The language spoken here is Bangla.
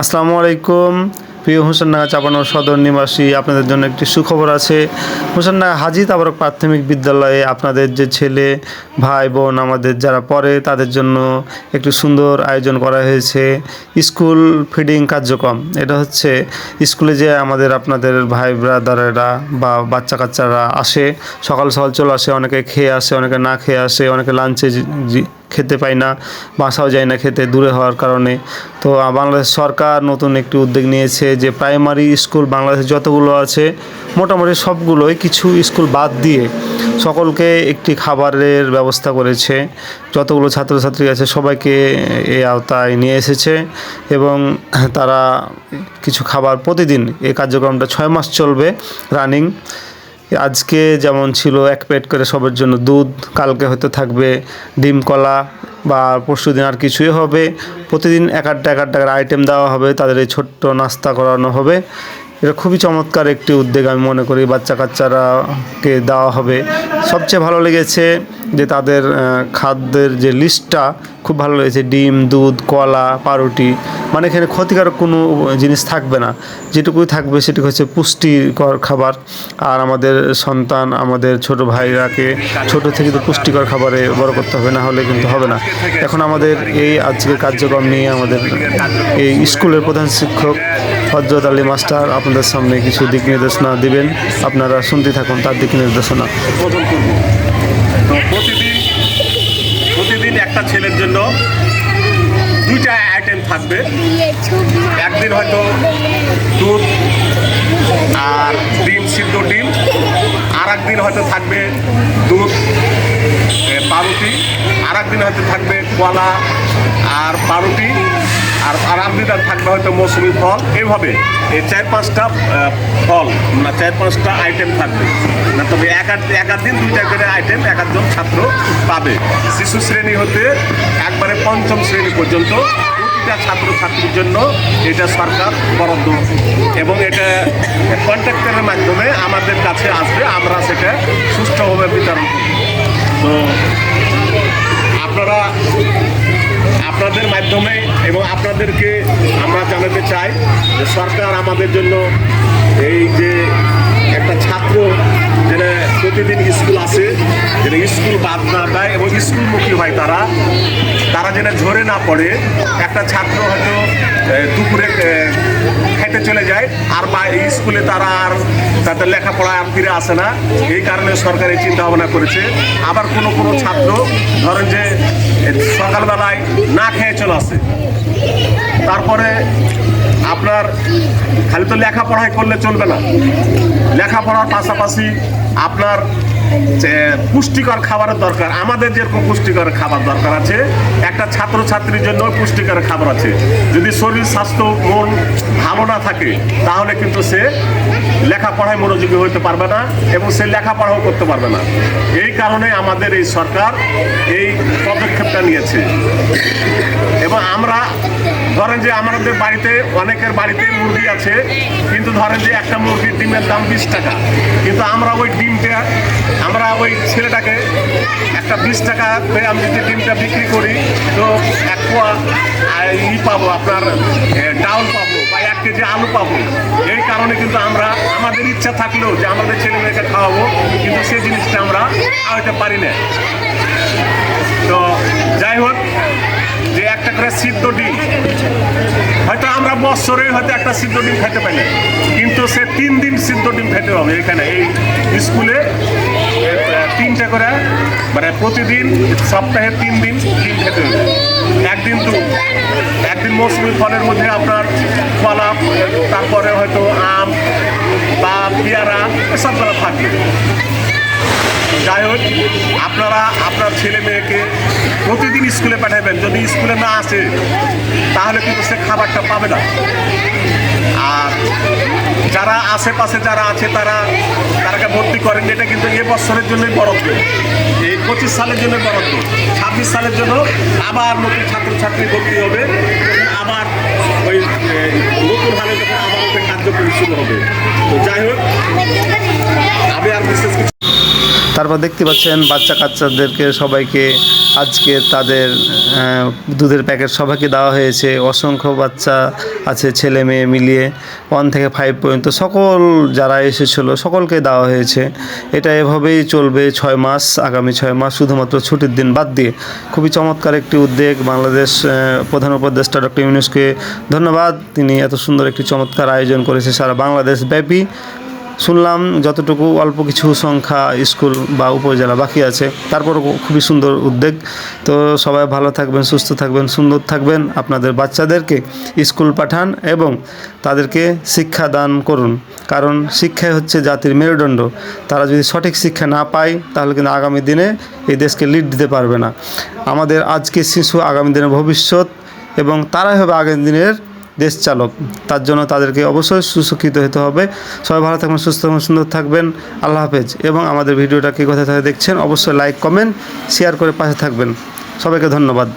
আসসালামু আলাইকুম। প্রিয় হোসেনডাঙ্গা চাপানোর সদর নিবাসী, আপনাদের জন্য একটি সুখবর আছে। হোসেনডাঙ্গা হাজি তাবারক প্রাথমিক বিদ্যালয়ে আপনাদের যে ছেলে, ভাই, বোন আমাদের যারা পড়ে, তাদের জন্য একটি সুন্দর আয়োজন করা হয়েছে। স্কুল ফিডিং কার্যক্রম। এটা হচ্ছে স্কুলে যে আমাদের আপনাদের ভাই, ব্রাদারেরা বা বাচ্চা কাচ্চারা আসে, সকাল সকাল চলে আসে, অনেকে খেয়ে আসে, অনেকে না খেয়ে আসে, অনেকে লাঞ্চে খেতে পায় না, বাসাও যায় না খেতে, দূরে হওয়ার কারণে। তো বাংলাদেশ সরকার নতুন একটি উদ্যোগ নিয়েছে যে, প্রাইমারি স্কুল বাংলাদেশে যতগুলো আছে, মোটামুটি সবগুলোই কিছু স্কুল বাদ দিয়ে সকলকে একটি খাবারের ব্যবস্থা করেছে। যতগুলো ছাত্রছাত্রী আছে, সবাইকে এই আওতায় নিয়ে এসেছে এবং তারা কিছু খাবার প্রতিদিন এই কার্যক্রমটা ছয় মাস চলবে, রানিং। আজকে যেমন ছিল এক প্লেট করে সবার জন্য দুধ, কালকে হয়তো থাকবে ডিম, কলা বা পরশু দিন আর কিছুই হবে। প্রতিদিন এক আটটা এক আটটা আইটেম দেওয়া হবে, তাদের এই ছোট্ট নাস্তা করানো হবে। এটা খুবই চমৎকার একটি উদ্যোগ আমি মনে করি বাচ্চা কাচ্চারাকে দেওয়া হবে। সবচেয়ে ভালো লেগেছে যে তাদের খাদ্যের যে লিস্টটা খুব ভালো লেগেছে ডিম, দুধ, কলা, পাউরুটি মানে এখানে ক্ষতিকারক কোনো জিনিস থাকবে না। যেটুকুই থাকবে সেটুকু হচ্ছে পুষ্টিকর খাবার। আর আমাদের সন্তান, আমাদের ছোট ভাইরাকে ছোট থেকে তো পুষ্টিকর খাবারে বড় করতে হবে, না হলে কিন্তু হবে না। এখন আমাদের এই আজকের কার্যক্রম নিয়ে আমাদের এই স্কুলের প্রধান শিক্ষক হজরত আলী মাস্টার আপনাদের সামনে কিছু দিক নির্দেশনা দিবেন। আপনারা শুনতে থাকুন, তার দিক নির্দেশনা। প্রতিদিন প্রতিদিন একটা ছেলের জন্য দুইটা আইটেম থাকবে। একদিন হয়তো দুধ আর ডিম, সিদ্ধ ডিম। আর একদিন হয়তো থাকবে দুধ পাউরুটি। আর একদিন হয়তো থাকবে কলা আর পাউরুটি। আর আর আর থাকবে হয়তো মৌসুমি ফল। এইভাবে এই চার পাঁচটা ফল না চার পাঁচটা আইটেম থাকবে। না, তবে এক এক দিন দুইটা করে আইটেম এক একজন ছাত্র পাবে। শিশু শ্রেণি হতে একবারে পঞ্চম শ্রেণি পর্যন্ত প্রতিটা ছাত্র ছাত্রীর জন্য এটা সরকার বরাদ্দ। এবং এটা কন্ট্রাক্টরের মাধ্যমে আমাদের কাছে আসবে, আমরা সেটা সুষ্ঠুভাবে বিতরণ করব। তো আপনারা, আপনাদের মাধ্যমে আপনাদেরকে আমরা জানাতে চাই যে সরকার আমাদের জন্য এই যে একটা ছাত্র যেটা প্রতিদিন স্কুল আসে যেটা স্কুল বাদ না দেয় এবং স্কুলমুখী হয় তারা তারা যেন ঝরে না পড়ে। একটা ছাত্র হয়তো দুপুরে খেতে চলে যায়, আর বা স্কুলে তারা আর তাদের লেখাপড়ায় ফিরে আসে না। এই কারণে সরকার এই চিন্তা ভাবনা করেছে। আবার কোনো কোনো ছাত্র ধরেন যে সকালবেলায় না খেয়ে চলে আসে। তারপরে আপনার খালি তো লেখাপড়াই করলে চলবে না। লেখাপড়ার পাশাপাশি আপনার যে পুষ্টিকর খাবারের দরকার। আমাদের যেরকম পুষ্টিকর খাবার দরকার আছে, একটা ছাত্র ছাত্রীর জন্য পুষ্টিকর খাবার আছে। যদি শরীর, স্বাস্থ্য, মন ভালো না থাকে, তাহলে কিন্তু সে লেখাপড়ায় মনোযোগী হতে পারবে না এবং সে লেখাপড়াও করতে পারবে না। এই কারণে আমাদের এই সরকার এই পদক্ষেপটা নিয়েছে। এবং আমরা ধরেন যে আমাদের বাড়িতে অনেকের বাড়িতে মুরগি আছে কিন্তু ধরেন যে একটা মুরগির ডিমের দাম বিশ টাকা। কিন্তু আমরা ওই ডিমটা আমরা ওই ছেলেটাকে একটা বিশ টাকা করে আমি যদি ডিমটা বিক্রি করি তো এক পোয়া ই পাবো আপনার এ, ডাউল পাবো বা এক কেজি আলু পাবো। এই কারণে কিন্তু আমরা আমাদের ইচ্ছা থাকলেও যে আমাদের ছেলে মেয়েকে খাওয়াবো কিন্তু সেই জিনিসটা আমরা খাওয়াতে পারি না। তো যাই হোক যে একটা করে সিদ্ধ ডিম বছরে হয়তো একটা সিদ্ধ ডিম খেতে পারি। কিন্তু সে তিন দিন সিদ্ধ ডিম খেতে হবে এখানে, এই স্কুলে তিনটা করে মানে প্রতিদিন সপ্তাহে তিন দিন ডিম খেতে হবে একদিন তো, একদিন মৌসুমি ফলের মধ্যে আপনার কলা, তারপরে হয়তো আম, বা পেয়ারা, এসব করা থাকবে আপনারা আপনার ছেলে মেয়েকে প্রতিদিন স্কুলে পাঠাবেন। যদি স্কুলে না আসে, তাহলে কিন্তু সে খাবারটা পাবে না। আর যারা আশেপাশে যারা আছে, তারা, তারাকে ভর্তি করেন এটা কিন্তু এ বছরের জন্যই বরাদ্দ। এই পঁচিশ সালের জন্য বরাদ্দ। ছাব্বিশ সালের জন্য আবার নতুন ছাত্রছাত্রী ভর্তি হবে। আবার ওই নতুন হালে যখন আবার কার্যক্রম শুরু হবে। তো যাই হোক, আমি আর বিশেষ কিছু তারপর দেখতে পাচ্ছেন বাচ্চা কাচ্চাদেরকে সবাইকে আজকে তাদের দুধের প্যাকেট সবাইকে দেওয়া হয়েছে। অসংখ্য বাচ্চা আছে, ছেলে মেয়ে মিলিয়ে ওয়ান থেকে ফাইভ পর্যন্ত। সকল যারা এসেছিল সকলকে দেওয়া হয়েছে। এটা এভাবেই চলবে ছয় মাস, আগামী ছয় মাস। শুধুমাত্র ছুটির দিন বাদ দিয়ে খুবই চমৎকার একটি উদ্যোগ বাংলাদেশ প্রধান উপদেষ্টা ডক্টর ইউনুসকে ধন্যবাদ। তিনি এত সুন্দর একটি চমৎকার আয়োজন করেছে সারা বাংলাদেশ ব্যাপী শুনলাম যতটুকু অল্প কিছু সংখ্যা স্কুল বা উপজেলা বাকি আছে, তারপরও খুবই সুন্দর উদ্যোগ। তো সবাই ভালো থাকবেন, সুস্থ থাকবেন, সুন্দর থাকবেন। আপনাদের বাচ্চাদেরকে স্কুল পাঠান এবং তাদেরকে শিক্ষা দান করুন। কারণ শিক্ষাই হচ্ছে জাতির মেরুদণ্ড। তারা যদি সঠিক শিক্ষা না পায়, তাহলে কিন্তু আগামী দিনে এই দেশকে লিড দিতে পারবে না। আমাদের আজকের শিশু আগামী দিনের ভবিষ্যৎ এবং তারাই হবে আগামী দিনের দেশ চালক। তার জন্য তাদেরকে অবশ্যই সুশিক্ষিত হতে হবে। সবাই ভালো থাকবেন, সুস্থ থাকবেন, সুন্দর থাকবেন। আল্লাহ হাফেজ। এবং আমাদের ভিডিওটা কী কোথায় দেখছেন, অবশ্যই লাইক কমেন্ট শেয়ার করে পাশে থাকবেন। সবাইকে ধন্যবাদ।